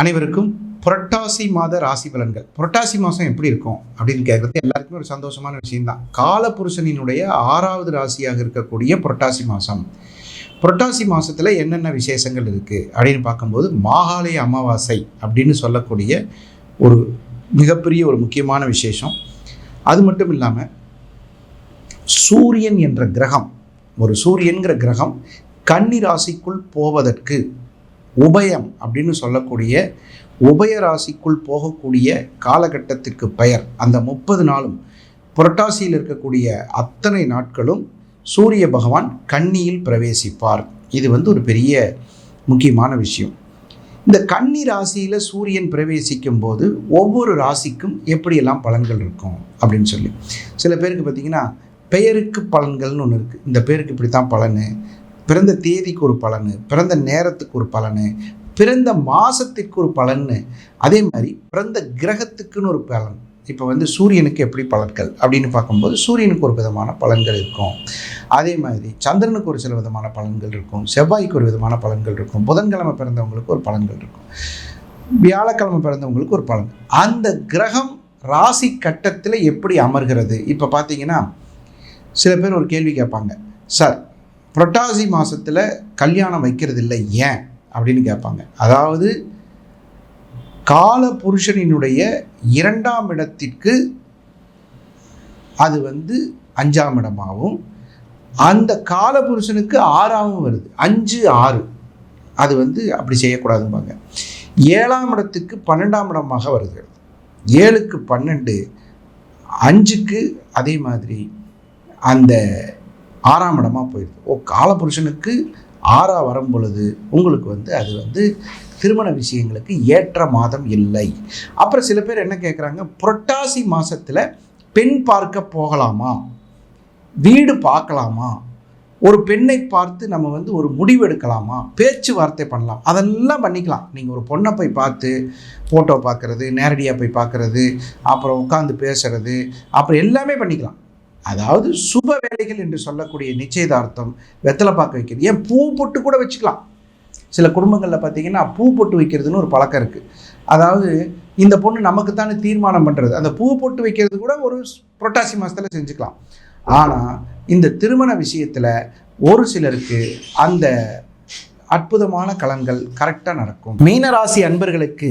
அனைவருக்கும் புரட்டாசி மாத ராசி பலன்கள். புரட்டாசி மாதம் எப்படி இருக்கும் அப்படின்னு கேட்குறது எல்லாருக்குமே ஒரு சந்தோஷமான விஷயம்தான். காலபுருஷனினுடைய ஆறாவது ராசியாக இருக்கக்கூடிய புரட்டாசி மாதம் புரட்டாசி மாதத்தில் என்னென்ன விசேஷங்கள் இருக்குது அப்படின்னு பார்க்கும்போது மாகாளய அமாவாசை அப்படின்னு சொல்லக்கூடிய ஒரு மிகப்பெரிய ஒரு முக்கியமான விசேஷம். அது மட்டும் இல்லாமல் சூரியன் என்ற கிரகம் ஒரு சூரியன்கிற கிரகம் கன்னி ராசிக்குள் போவதற்கு உபயம் அப்படின்னு சொல்லக்கூடிய உபய ராசிக்குள் போகக்கூடிய காலகட்டத்திற்கு பெயர். அந்த முப்பது நாளும் புரட்டாசியில் இருக்கக்கூடிய அத்தனை நாட்களும் சூரிய பகவான் கன்னியில் பிரவேசிப்பார். இது வந்து ஒரு பெரிய முக்கியமான விஷயம். இந்த கன்னி ராசியில் சூரியன் பிரவேசிக்கும் போது ஒவ்வொரு ராசிக்கும் எப்படியெல்லாம் பலன்கள் இருக்கும் அப்படின்னு சொல்லி. சில பேருக்கு பார்த்தீங்கன்னா பெயருக்கு பலன்கள்னு ஒன்று இருக்குது இந்த பேருக்கு இப்படி தான் பலன் பிறந்த தேதிக்கு ஒரு பலனு பிறந்த நேரத்துக்கு ஒரு பலனு பிறந்த மாதத்துக்கு ஒரு பலன்னு. அதே மாதிரி பிறந்த கிரகத்துக்குன்னு ஒரு பலன். இப்போ வந்து சூரியனுக்கு எப்படி பலன்கள் அப்படின்னு பார்க்கும்போது சூரியனுக்கு ஒரு விதமான பலன்கள் இருக்கும். அதே மாதிரி சந்திரனுக்கு ஒரு சில விதமான பலன்கள் இருக்கும். செவ்வாய்க்கு ஒரு விதமான பலன்கள் இருக்கும். புதன்கிழமை பிறந்தவங்களுக்கு ஒரு பலன்கள் இருக்கும். வியாழக்கிழமை பிறந்தவங்களுக்கு ஒரு பலன். அந்த கிரகம் ராசி கட்டத்தில் எப்படி அமர்கிறது? இப்போ பார்த்தீங்கன்னா சில பேர் ஒரு கேள்வி கேட்பாங்க. சார் புரட்டாசி மாதத்தில் கல்யாணம் வைக்கிறது இல்லை ஏன்? அப்படின்னு கேட்பாங்க. அதாவது கால புருஷனினுடைய இரண்டாம் இடத்திற்கு அது வந்து அஞ்சாம் இடமாகவும் அந்த கால புருஷனுக்கு ஆறாவும் வருது. அஞ்சு ஆறு. அது வந்து அப்படி செய்யக்கூடாதும்பாங்க. ஏழாம் இடத்துக்கு பன்னெண்டாம் இடமாக வருகிறது ஏழுக்கு பன்னெண்டு அஞ்சுக்கு அதே மாதிரி அந்த ஆறாம் இடமா போயிடுது ஓ காலபுருஷனுக்கு ஆறாக வரும் பொழுது உங்களுக்கு வந்து அது வந்து திருமண விஷயங்களுக்கு ஏற்ற மாதம் இல்லை. அப்புறம் சில பேர் என்ன கேட்குறாங்க புரட்டாசி மாதத்தில் பெண் பார்க்க போகலாமா? வீடு பார்க்கலாமா? ஒரு பெண்ணை பார்த்து நம்ம வந்து ஒரு முடிவு எடுக்கலாமா? பேச்சுவார்த்தை பண்ணலாம். அதெல்லாம் பண்ணிக்கலாம். நீங்கள் ஒரு பொண்ணை போய் பார்த்து ஃபோட்டோ பார்க்குறது நேரடியாக போய் பார்க்குறது அப்புறம் உட்காந்து பேசுறது அப்புறம் எல்லாமே பண்ணிக்கலாம். அதாவது சுப வேலைகள் என்று சொல்லக்கூடிய நிச்சயதார்த்தம் வெத்தலை பார்க்க வைக்கிறது. ஏன்? பூ பொட்டு கூட வச்சுக்கலாம். சில குடும்பங்களில் பார்த்தீங்கன்னா பூ பொட்டு வைக்கிறதுன்னு ஒரு பழக்கம் இருக்குது அதாவது இந்த பொண்ணு நமக்கு தானே தீர்மானம் பண்ணுறது அந்த பூ பொட்டு வைக்கிறது கூட ஒரு புரட்டாசி மாதத்தில் செஞ்சுக்கலாம். ஆனால் இந்த திருமண விஷயத்தில் ஒரு சிலருக்கு அந்த அற்புதமான களங்கள் கரெக்டாக நடக்கும். மீனராசி அன்பர்களுக்கு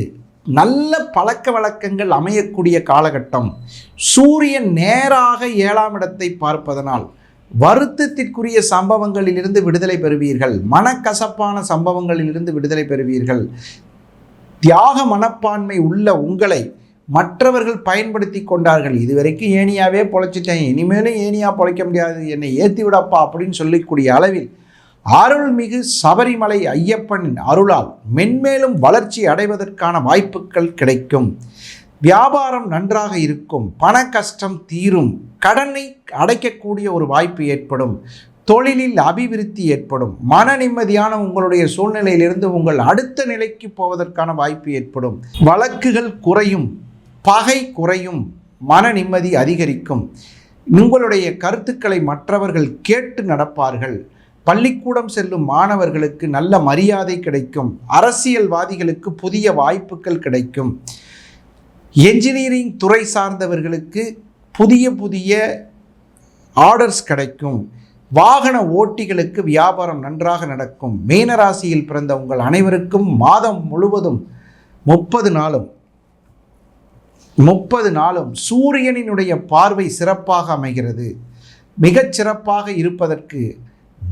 நல்ல பழக்க வழக்கங்கள் அமையக்கூடிய காலகட்டம். சூரியன் நேராக ஏழாம் இடத்தை பார்ப்பதனால் வருத்தத்திற்குரிய சம்பவங்களிலிருந்து விடுதலை பெறுவீர்கள். மனக்கசப்பான சம்பவங்களிலிருந்து விடுதலை பெறுவீர்கள். தியாக மனப்பான்மை உள்ள உங்களை மற்றவர்கள் பயன்படுத்தி கொண்டார்கள். இதுவரைக்கும் ஏனியாவே பொழைச்சிட்டேன். இனிமேலும் ஏனியா பொழைக்க முடியாது. என்னை ஏற்றி விடப்பா அப்படின்னு சொல்லக்கூடிய அளவில் அருள்மிகு சபரிமலை ஐயப்பனின் அருளால் மென்மேலும் வளர்ச்சி அடைவதற்கான வாய்ப்புகள் கிடைக்கும். வியாபாரம் நன்றாக இருக்கும். பண கஷ்டம் தீரும். கடனை அடைக்கக்கூடிய ஒரு வாய்ப்பு ஏற்படும். தொழிலில் அபிவிருத்தி ஏற்படும். மன நிம்மதியான உங்களுடைய சூழ்நிலையிலிருந்து உங்கள் அடுத்த நிலைக்கு போவதற்கான வாய்ப்பு ஏற்படும். வழக்குகள் குறையும். பகை குறையும். மன நிம்மதி அதிகரிக்கும். உங்களுடைய கருத்துக்களை மற்றவர்கள் கேட்டு நடப்பார்கள். பள்ளிக்கூடம் செல்லும் மாணவர்களுக்கு நல்ல மரியாதை கிடைக்கும். அரசியல்வாதிகளுக்கு புதிய வாய்ப்புகள் கிடைக்கும். என்ஜினியரிங் துறை சார்ந்தவர்களுக்கு புதிய புதிய ஆர்டர்ஸ் கிடைக்கும். வாகன ஓட்டிகளுக்கு வியாபாரம் நன்றாக நடக்கும். மீனராசியில் பிறந்த உங்கள் அனைவருக்கும் மாதம் முழுவதும் முப்பது நாளும் முப்பது நாளும் சூரியனினுடைய பார்வை சிறப்பாக அமைகிறது. மிகச் சிறப்பாக இருப்பதற்கு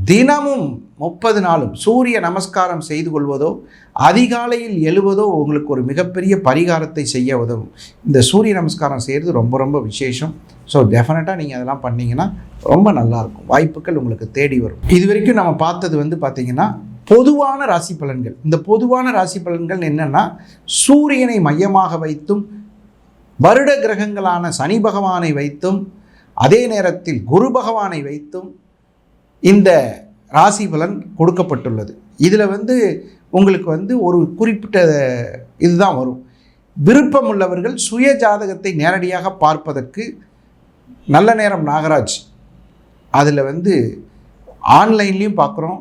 தினமும் முப்பது நாளும் சூரிய நமஸ்காரம் செய்து கொள்வதோ அதிகாலையில் எழுவதோ உங்களுக்கு ஒரு மிகப்பெரிய பரிகாரத்தை செய்ய உதவும். இந்த சூரிய நமஸ்காரம் செய்கிறது ரொம்ப ரொம்ப விசேஷம். ஸோ டெஃபினட்டாக நீங்கள் அதெல்லாம் பண்ணிங்கன்னா ரொம்ப நல்லாயிருக்கும் வாய்ப்புகள் உங்களுக்கு தேடி வரும். இது வரைக்கும் நம்ம பார்த்தது வந்து பார்த்திங்கன்னா பொதுவான ராசி பலன்கள். இந்த பொதுவான ராசி பலன்கள் என்னென்னா சூரியனை மையமாக வைத்தும் வருட கிரகங்களான சனி பகவானை வைத்தும் அதே நேரத்தில் குரு பகவானை வைத்தும் இந்த ராசி பலன் கொடுக்கப்பட்டுள்ளது. இதில் வந்து உங்களுக்கு வந்து ஒரு குறிப்பிட்ட இதுதான் வரும். விருப்பம் உள்ளவர்கள் சுய ஜாதகத்தை நேரடியாக பார்ப்பதற்கு நல்ல நேரம் நாகராஜ். அதில் வந்து ஆன்லைன்லேயும் பார்க்குறோம்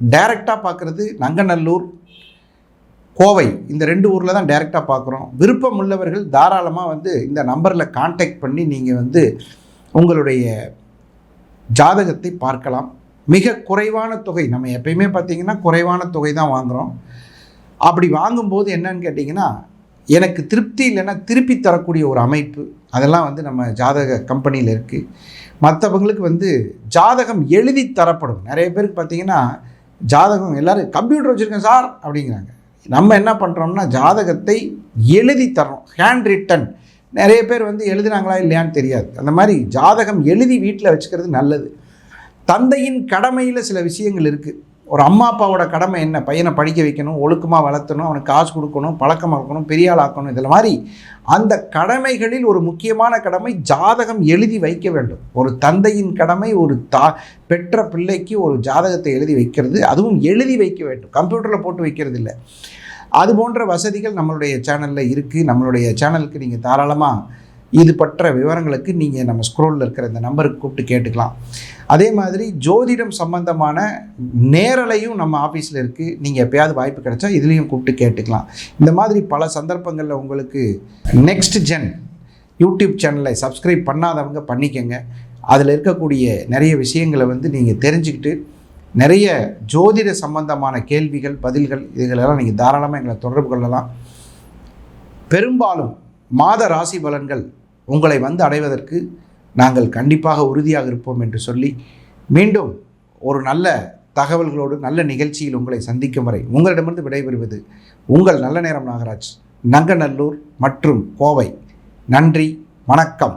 டைரெக்டாக பார்க்குறது நங்கநல்லூர் கோவை இந்த ரெண்டு ஊரில் தான் டைரெக்டாக பார்க்குறோம் விருப்பம் உள்ளவர்கள் தாராளமாக வந்து இந்த நம்பரில் காண்டாக்ட் பண்ணி நீங்கள் வந்து உங்களுடைய ஜாதகத்தை பார்க்கலாம். மிக குறைவான தொகை நம்ம எப்பயுமே பார்த்தீங்கன்னா குறைவான தொகை தான் வாங்குகிறோம் அப்படி வாங்கும்போது என்னன்னு கேட்டிங்கன்னா எனக்கு திருப்தி இல்லைன்னா திருப்பி தரக்கூடிய ஒரு அமைப்பு அதெல்லாம் வந்து நம்ம ஜாதக கம்பெனியில் இருக்குது மற்றவங்களுக்கு வந்து ஜாதகம் எழுதி தரப்படும். நிறைய பேருக்கு பார்த்தீங்கன்னா ஜாதகம் எல்லோரும் கம்ப்யூட்டர் வச்சுருக்கேன் சார் அப்படிங்கிறாங்க. நம்ம என்ன பண்ணுறோம்னா ஜாதகத்தை எழுதி தரோம் ஹேண்ட் ரிட்டன் நிறைய பேர் வந்து எழுதுனாங்களா இல்லையான்னு தெரியாது. அந்த மாதிரி ஜாதகம் எழுதி வீட்டில் வச்சுக்கிறது நல்லது. தந்தையின் கடமையில் சில விஷயங்கள் இருக்குது ஒரு அம்மா அப்பாவோட கடமை என்ன? பையனை படிக்க வைக்கணும் ஒழுக்கமாக வளர்த்தணும் அவனுக்கு காசு கொடுக்கணும் பழக்கமாக இருக்கணும் பெரியாளாக்கணும் இதில் மாதிரி அந்த கடமைகளில் ஒரு முக்கியமான கடமை ஜாதகம் எழுதி வைக்க வேண்டும். ஒரு தந்தையின் கடமை ஒரு தா பெற்ற பிள்ளைக்கு ஒரு ஜாதகத்தை எழுதி வைக்கிறது. அதுவும் எழுதி வைக்க வேண்டும். கம்ப்யூட்டரில் போட்டு வைக்கிறது இல்லை அது போன்ற வசதிகள் நம்மளுடைய சேனலில் இருக்குது நம்மளுடைய சேனலுக்கு நீங்கள் தாராளமாக இது பற்ற விவரங்களுக்கு நீங்கள் நம்ம ஸ்க்ரோலில் இருக்கிற இந்த நம்பருக்கு கூப்பிட்டு கேட்டுக்கலாம். அதே மாதிரி ஜோதிடம் சம்பந்தமான நேரலையும் நம்ம ஆஃபீஸில் இருக்குது நீங்கள் எப்பயாவது வாய்ப்பு கிடைச்சா இதுலேயும் கூப்பிட்டு கேட்டுக்கலாம். இந்த மாதிரி பல சந்தர்ப்பங்களில் உங்களுக்கு நெக்ஸ்ட் ஜென் யூடியூப் சேனலை சப்ஸ்கிரைப் பண்ணாதவங்க பண்ணிக்கங்க. அதில் இருக்கக்கூடிய நிறைய விஷயங்களை வந்து நீங்கள் தெரிஞ்சுக்கிட்டு நிறைய ஜோதிட சம்பந்தமான கேள்விகள் பதில்கள் இதுகளெல்லாம் நீங்கள் தாராளமாக எங்களை தொடர்பு கொள்ளலாம். பெரும்பாலும் மாத ராசி பலன்கள் உங்களை வந்து அடைவதற்கு நாங்கள் கண்டிப்பாக உறுதியாக இருப்போம் என்று சொல்லி மீண்டும் ஒரு நல்ல தகவல்களோடு நல்ல நிகழ்ச்சியில் உங்களை சந்திக்கும் வரை உங்களிடமிருந்து விடைபெறுவது உங்கள் நல்ல நேரம் நாகராஜ் நங்கநல்லூர் மற்றும் கோவை. நன்றி வணக்கம்.